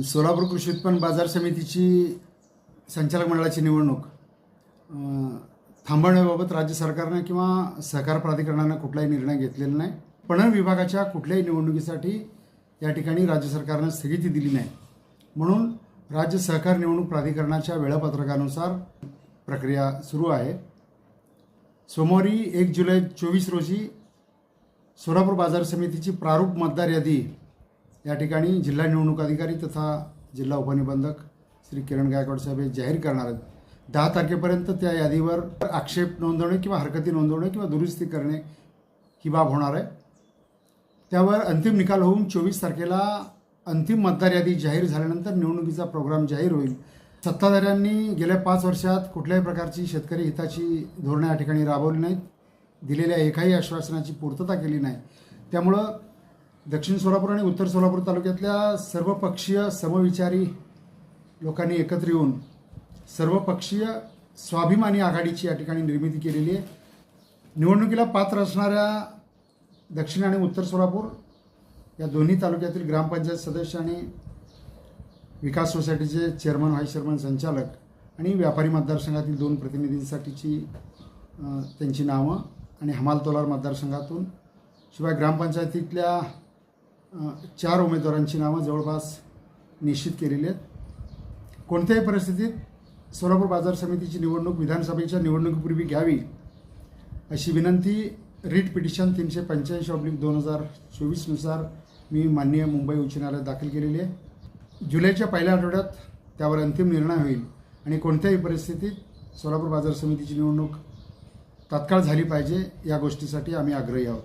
सोलापूर कृषी उत्पन्न बाजार समितीची संचालक मंडळाची निवडणूक. थांबवण्याबाबत राज्य सरकारनं किंवा सहकार प्राधिकरणानं कुठलाही निर्णय घेतलेला नाही. पणन विभागाच्या कुठल्याही निवडणुकीसाठी या ठिकाणी राज्य सरकारनं स्थगिती दिली नाही. म्हणून राज्य सहकार निवडणूक प्राधिकरणाच्या वेळापत्रकानुसार प्रक्रिया सुरू आहे. सोमवारी एक जुलै चोवीस रोजी सोलापूर बाजार समितीची प्रारूप मतदार यादी या ठिकाणी जिल्हा निवडणूक अधिकारी तथा जिल्हा उपनिबंधक श्री किरण गायकवाड साहेब हे जाहीर करणार आहेत. दहा तारखेपर्यंत त्या यादीवर आक्षेप नोंदवणे किंवा हरकती नोंदवणे किंवा दुरुस्ती करणे ही बाब होणार आहे. त्यावर अंतिम निकाल होऊन चोवीस तारखेला अंतिम मतदार यादी जाहीर झाल्यानंतर निवडणुकीचा प्रोग्राम जाहीर होईल. सत्ताधाऱ्यांनी गेल्या पाच वर्षात कुठल्याही प्रकारची शेतकरी हिताची धोरणं या ठिकाणी राबवली नाहीत. दिलेल्या एकाही आश्वासनाची पूर्तता केली नाही. त्यामुळं दक्षिण सोलापूर आणि उत्तर सोलापूर तालुक्यातल्या सर्वपक्षीय समविचारी लोकांनी एकत्र येऊन सर्वपक्षीय स्वाभिमानी आघाडीची या ठिकाणी निर्मिती केलेली आहे. निवडणुकीला पात्र असणाऱ्या दक्षिण आणि उत्तर सोलापूर या दोन्ही तालुक्यातील ग्रामपंचायत सदस्य आणि विकास सोसायटीचे चेअरमन व्हाईस चेअरमन संचालक आणि व्यापारी मतदारसंघातील दोन प्रतिनिधींसाठीची त्यांची नावं आणि हमाल तोलार मतदारसंघातून शिवाय ग्रामपंचायतीतल्या चार उमेदवारांची नावं जवळपास निश्चित केलेली आहेत. कोणत्याही परिस्थितीत सोलापूर बाजार समितीची निवडणूक विधानसभेच्या निवडणुकीपूर्वी घ्यावी अशी विनंती रीट पिटिशन तीनशे पंच्याऐंशी ऑब्लिक दोन हजार चोवीसनुसार मी माननीय मुंबई उच्च न्यायालयात दाखल केलेली आहे. जुलैच्या पहिल्या आठवड्यात त्यावर अंतिम निर्णय होईल आणि कोणत्याही परिस्थितीत सोलापूर बाजार समितीची निवडणूक तात्काळ झाली पाहिजे या गोष्टीसाठी आम्ही आग्रही आहोत.